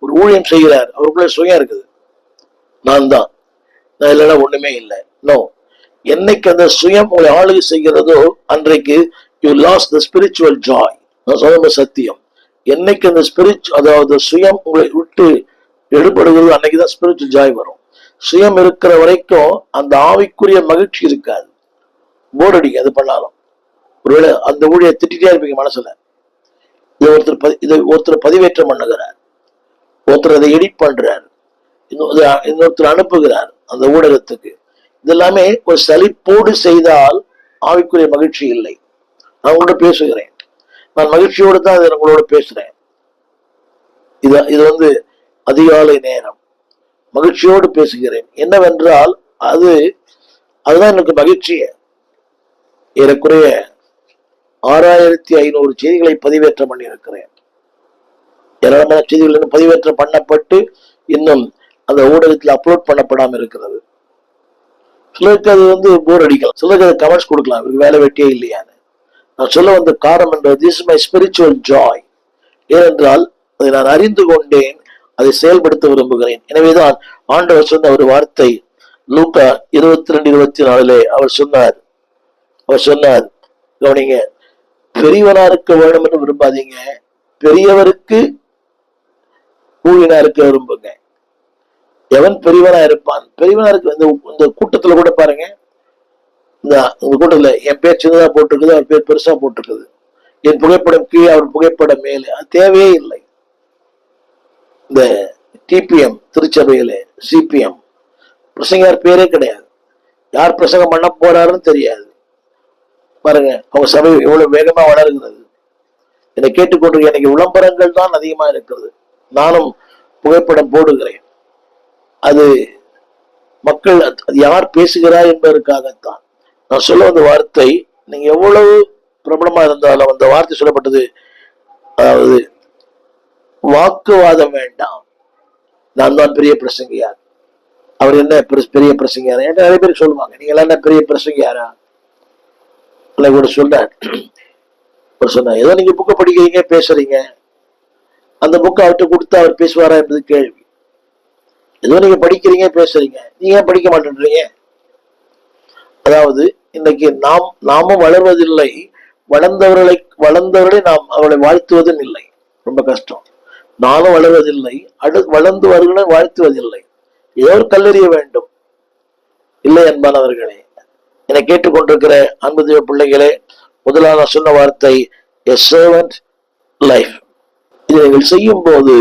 ஒரு ஊழியம் செய்கிறார் அவருக்குள்ள சுயம் இருக்குது. நான் தான். நான் இல்லைன்னா ஒண்ணுமே இல்லை. நோ என்னைக்கு அந்த சுயம் உங்களை ஆளுகை செய்கிறதோ அன்றைக்கு you lose the spiritual joy நான் சொல்ல சத்தியம். என்னைக்கு அந்த ஸ்பிரிச் அதாவது சுயம் உங்களை விட்டு எடுபடுகிறது அன்னைக்கு தான் ஸ்பிரிச்சுவல் ஜாய் வரும். சுயம் இருக்கிற வரைக்கும் அந்த ஆவிக்குரிய மகிழ்ச்சி இருக்காது. போர் அடிக்கும் அது பண்ணாலும். ஒருவேளை அந்த ஊழியை திட்டிட்டே இருப்பீங்க மனசுல. இதை ஒருத்தர் பதி- இதை ஒருத்தர் பதிவேற்றம் பண்ணுகிறார். ஒருத்தர் அதை எடிட் பண்றார். இன்னொரு இன்னொருத்தர் அனுப்புகிறார் அந்த ஊடகத்துக்கு. இதெல்லாமே ஒரு சலிப்போடு செய்தால் ஆவிக்குரிய மகிழ்ச்சி இல்லை. நான் உங்களோட பேசுகிறேன். நான் மகிழ்ச்சியோடு தான் இதை உங்களோட பேசுறேன். இது இது வந்து அதிகாலை நேரம். மகிழ்ச்சியோடு பேசுகிறேன். என்னவென்றால் அது அதுதான் எனக்கு மகிழ்ச்சியை. ஏறக்குறைய ஆறாயிரத்தி ஐநூறு செய்திகளை பதிவேற்றம் பண்ணியிருக்கிறேன். ஏராளமான செய்திகள் இன்னும் பதிவேற்றம் பண்ணப்பட்டு இன்னும் அந்த ஊடகத்தில் அப்லோட் பண்ணப்படாம இருக்கிறது. சிலருக்கு அது வந்து போர் அடிக்கலாம். சிலருக்கு அது கமெண்ட்ஸ் கொடுக்கலாம். இவருக்கு வேலை வெட்டியே இல்லையான்னு. நான் சொல்ல வந்த காரணம் என்றது திஸ் மை ஸ்பிரிச்சுவல் ஜாய் ஏனென்றால் அதை நான் அறிந்து கொண்டேன் அதை செயல்படுத்த விரும்புகிறேன். எனவேதான் ஆண்டவர் சொன்ன ஒரு வார்த்தை லூக்கா இருபத்தி ரெண்டு இருபத்தி நாலுலே அவர் சொன்னார். அவர் சொன்னார் கவனிங்க பெரியவனா இருக்க வேண்டும் என்று விரும்பாதீங்க. பெரியவருக்கு வீடா இருக்க விரும்புங்க. எவன் பெரியவனா இருப்பான்? பெரியவனா இருக்க இந்த இந்த கூட்டத்துல கூட பாருங்க. இந்த இந்த கூட்டத்துல என் பேர் சின்னதா போட்டிருக்குது அவர் பேர் பெருசா போட்டிருக்குது. என் புகைப்படம் கீழே அவர் புகைப்படம் மேலே. அது தேவையே இல்லை. இந்த டிபிஎம் திருச்சபையில சிபிஎம் பிரசங்கார் பேரே கிடையாது. யார் பிரசங்கம் பண்ண போறாருன்னு தெரியாது. பாருங்க அவங்க சபை எவ்வளவு வேகமா வளர்கிறது. என்னை கேட்டுக்கொண்டு எனக்கு விளம்பரங்கள் தான் அதிகமா இருக்கிறது. நானும் புகைப்படம் போடுகிறேன். அது மக்கள் அது யார் பேசுகிறார் என்பதற்காகத்தான். நான் சொல்ல வந்த வார்த்தை நீங்க எவ்வளவு பிரபலமா இருந்தாலும் அந்த வார்த்தை சொல்லப்பட்டது அதாவது வாக்குவாதம் வேண்டாம். நான் தான் பெரிய பிரசங்கியார். அவர் என்ன பெரிய பிரசங்கியார்? என்கிட்ட நிறைய பேர் சொல்லுவாங்க நீங்க எல்லாம் என்ன பெரிய பிரசங்கியாரா? இல்லை கூட சொன்னார். ஒரு சொன்னார் ஏதோ நீங்க புக்கை படிக்கிறீங்க பேசுறீங்க. அந்த புக்கை அவர்கிட்ட கொடுத்து அவர் பேசுவாரா என்பது கேள்வி. ஏதோ நீங்க படிக்கிறீங்க பேசுறீங்க. நீங்க ஏன் படிக்க மாட்டேன்றீங்க? அதாவது இன்னைக்கு நாம் நாமும் வளர்வதில்லை. வளர்ந்தவர்களை வளர்ந்தவர்களை நாம் அவர்களை வாழ்த்துவதும் இல்லை. ரொம்ப கஷ்டம். நானும் வளர்வதில்லை. அடு வளர்ந்து வருகிறேன் வாழ்த்துவதில்லை. ஏதோ ஒரு கல்லறிய வேண்டும். இல்லை என்பானவர்களே என்னை கேட்டுக்கொண்டிருக்கிற அன்பு தேவ பிள்ளைகளே முதலாக நான் சொன்ன வார்த்தை எ சர்வன்ட் லைஃப் இதை நீங்கள் செய்யும் போது